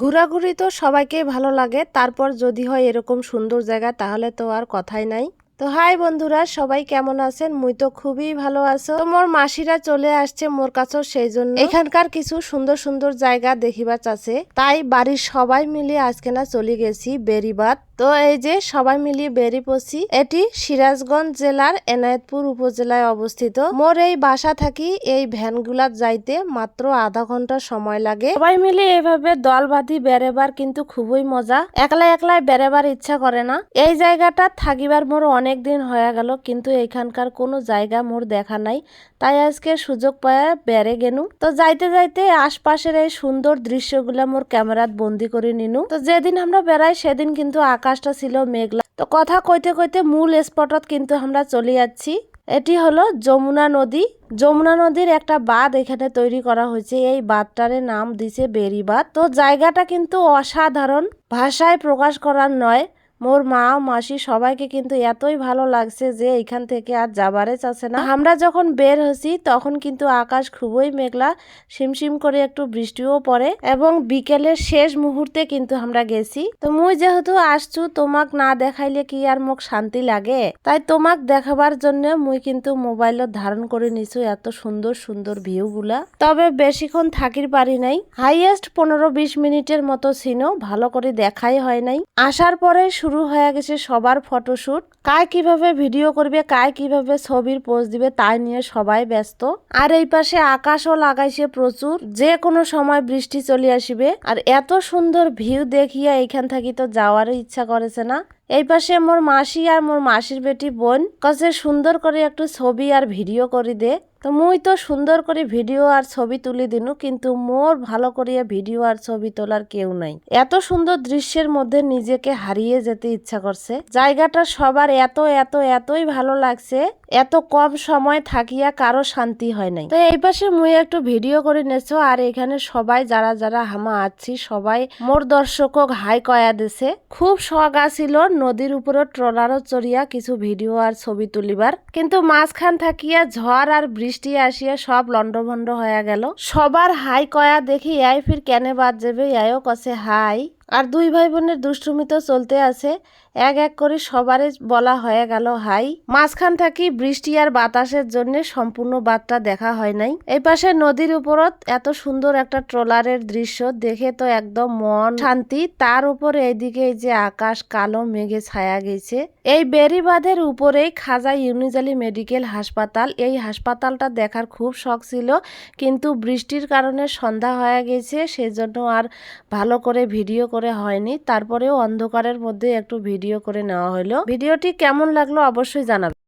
ঘোরাঘুরি তো সবাইকেই ভালো লাগে, তারপর যদি হয় এরকম সুন্দর জায়গা, তাহলে তো আর কথাই নাই। তো হাই বন্ধুরা, সবাই কেমন আছেন? মুই তো খুবই ভালো আছো। তো মোর মাসিরা চলে আসছে মোর কাছেও সেই জন্য এখানকার কিছু সুন্দর সুন্দর জায়গা দেখিবার আছে। তাই বাড়ির সবাই মিলে আজকে না চলে গেছি বেরিবাদ তো এই যে সবাই মিলিয়ে বেরিয়ে পড়ছি, এটি সিরাজগঞ্জ জেলার এনায়েতপুর উপজেলায় অবস্থিত। মোর এই বাসা থাকি এই ভ্যানগুলা যাইতে মাত্র আধা ঘণ্টা সময় লাগে। সবাই মিলে এভাবে দল বাঁধি বেড়েবার কিন্তু খুবই মজা। একলা একলাই বেড়েবার ইচ্ছা করে না। এই জায়গাটা থাকিবার মোর অনেক দিন হয়ে গেল, কিন্তু এখানকার কোনো জায়গা মোর দেখা নাই। তাই আজকে সুযোগ পায় বেড়ে গেনু। তো যাইতে যাইতে আশপাশের এই সুন্দর দৃশ্যগুলা মোর ক্যামেরাত বন্দি করে নিনু। তো যেদিন আমরা বেড়াই সেদিন কিন্তু আকাশটা ছিল মেঘলা। তো কথা কইতে কইতে মূল স্পটত কিন্তু আমরা চলে যাচ্ছি। এটি হলো যমুনা নদী। যমুনা নদীর একটা বাঁধ এখানে তৈরি করা হয়েছে। এই বাঁধটারে নাম দিছে বেরিবাঁধ তো জায়গাটা কিন্তু অসাধারণ। ভাষায় প্রকাশ করার নয়। মোর মা মাসি সবাইকে কিন্তু এতই ভালো লাগছে যে এখান থেকে আর যাবারে চাচ্ছে না। আমরা যখন বের হছি তখন কিন্তু আকাশ খুবই মেঘলা, শিমশিম করে একটু বৃষ্টিও পড়ে এবং বিকেলের শেষ মুহূর্তে কিন্তু আমরা গেছি। তো মুই যেহেতু আসছু, তোমাক না দেখাইলে কি আর মোক শান্তি লাগে? তাই তোমাক দেখাবার জন্য মুই কিন্তু মোবাইলত ধারণ করে নিছু এত সুন্দর সুন্দর ভিউ গুলা তবে বেশিক্ষণ থাকির পারি নাই। হাইয়েস্ট পনেরো বিশ মিনিটের মতো ছিল ভালো করে দেখাই হয় নাই। আসার পরে শুরু হয়ে গেছে সবার ফটোশুট। কায় কীভাবে ভিডিও করবে কায় কীভাবে ছবির পোজ দিবে তাই নিয়ে সবাই ব্যস্ত। আর এই পাশে আকাশও লাগাইছে প্রচুর। যে কোনো সময় বৃষ্টি চলে আসবে। আর এত সুন্দর ভিউ দেখিয়া এইখান থাকি তো যাওয়ারও ইচ্ছা করেছে না। এই পাশে মোর মাসি আর মোর মাসির বেটি বোন। কাছে সুন্দর করে একটু ছবি আর ভিডিও করে দে। তো মুই তো সুন্দর করে ভিডিও আর ছবি তুলি দিনু, কিন্তু মোর ভালো করিয়া ভিডিও আর ছবি তোলার কেউ নাই। এত সুন্দর দৃশ্যের মধ্যে নিজেকে হারিয়ে যেতে ইচ্ছা করছে। জায়গাটা সবার এত এত, এতই ভালো লাগছে, এত কম সময় থাকিয়া কারও শান্তি হয় নাই। তো এই পাশে মুই একটু ভিডিও করে নেছো, আর এখানে সবাই যারা যারা হামা আছি, সবাই মোর দর্শকক হাই কয়া দিছে। খুব শখ আছিল নদীর উপরে ট্রলারও চড়িয়া কিছু ভিডিও আর ছবি তুলিবার। কিন্তু মাঝখান থাকিয়া ঝড় আর আসিয়া সব লন্ডভন্ড হয়ে গেল। সবার হাই কয়া দেখি ইয়াই ফির কেনে বাদ যাবে ইয়াইও কসে হাই। আর দুই ভাই বোনের দুষ্টুমি তো চলতে আছে। এক এক করে সবারই বলা হয়ে গেল, হাই। মাঝখান থাকি বৃষ্টি আর বাতাসের জন্য সম্পূর্ণ বাদটা দেখা হয় নাই? এই পাশে নদীর উপরত এত সুন্দর একটা ট্রলারের দৃশ্য দেখে তো একদম মন শান্তি। তার উপর এইদিকে এই যে আকাশ, কালো মেঘে ছায়া গেছে। এই বেরিবাঁধের উপরেই খাজা ইউনিজালি মেডিকেল হাসপাতাল। এই হাসপাতালটা দেখার খুব শখ ছিল, কিন্তু বৃষ্টির কারণে সন্ধ্যা হয়ে গেছে, সেজন্য আর ভালো করে ভিডিও করে হয়নি। তারপরেও অন্ধকারের মধ্যে একটু ভিডিও করে নেওয়া হলো। ভিডিওটি কেমন লাগল অবশ্যই জানাবে।